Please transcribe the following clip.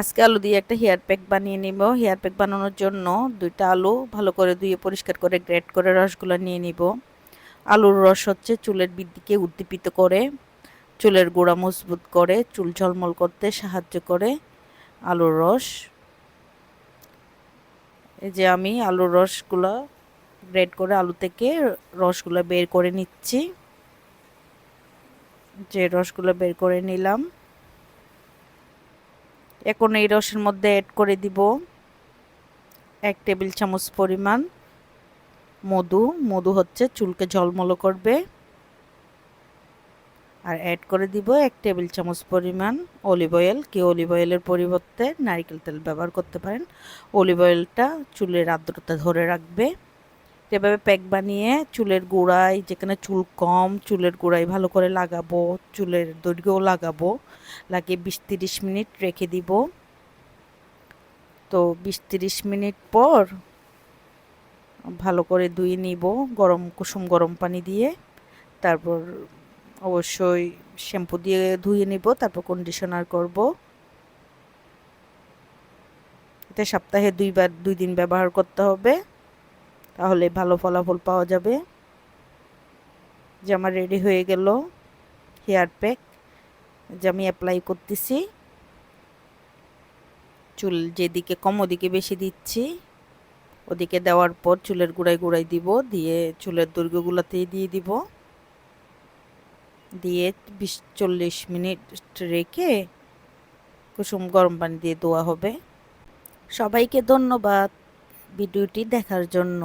আজকে আলু দিয়ে একটা হেয়ার প্যাক বানিয়ে নিব। হেয়ার প্যাক বানানোর জন্য দুইটা আলু ভালো করে ধুয়ে পরিষ্কার করে গ্রেট করে রসগুলো নিয়ে নিব। আলুর রস হচ্ছে চুলের বৃদ্ধিকে উদ্দীপিত করে, চুলের গোড়া মজবুত করে, চুল ঝলমল করতে সাহায্য করে আলুর রস। এই যে আমি আলুর রসগুলো গ্রেট করে আলু থেকে রসগুলো বের করে নিচ্ছি। যে রসগুলো বের করে নিলাম এখন এই রসের মধ্যে অ্যাড করে দিব এক টেবিল চামচ পরিমাণ মধু। মধু হচ্ছে চুলকে ঝলমলো করবে। আর অ্যাড করে দিব এক টেবিল চামচ পরিমাণ অলিভ অয়েল কি অলিভ অয়েলের পরিবর্তে নারিকেল তেল ব্যবহার করতে পারেন। অলিভ অয়েলটা চুলের আর্দ্রতা ধরে রাখবে। এভাবে প্যাক বানিয়ে চুলের গোড়ায় যেখানে চুল কম, চুলের গোড়ায় ভালো করে লাগাবো, চুলের দৈর্ঘ্যও লাগাবো, লাগিয়ে বিশ তিরিশ মিনিট রেখে দিব। তো বিশ তিরিশ মিনিট পর ভালো করে ধুয়ে নিব, গরম কুসুম গরম পানি দিয়ে। তারপর অবশ্যই শ্যাম্পু দিয়ে ধুয়ে নিব, তারপর কন্ডিশনার করব। এটা সপ্তাহে দুইবার, দুই দিন ব্যবহার করতে হবে। তাহলে ভালো ফলাফল পাওয়া যাবে। যে আমার রেডি হয়ে গেল হেয়ার প্যাক যে আমি অ্যাপ্লাই করতেছি। চুল যেদিকে কম, ওদিকে বেশি দিচ্ছি। ওদিকে দেওয়ার পর চুলের গুঁড়াই গুঁড়াই দিব, দিয়ে চুলের দৈর্ঘ্যগুলোতেই দিয়ে দিব। দিয়ে বিশ, চল্লিশ মিনিট রেখে কুসুম গরম পানি দিয়ে ধোয়া হবে। সবাইকে ধন্যবাদ। ভিডিওটি দেখার জন্য।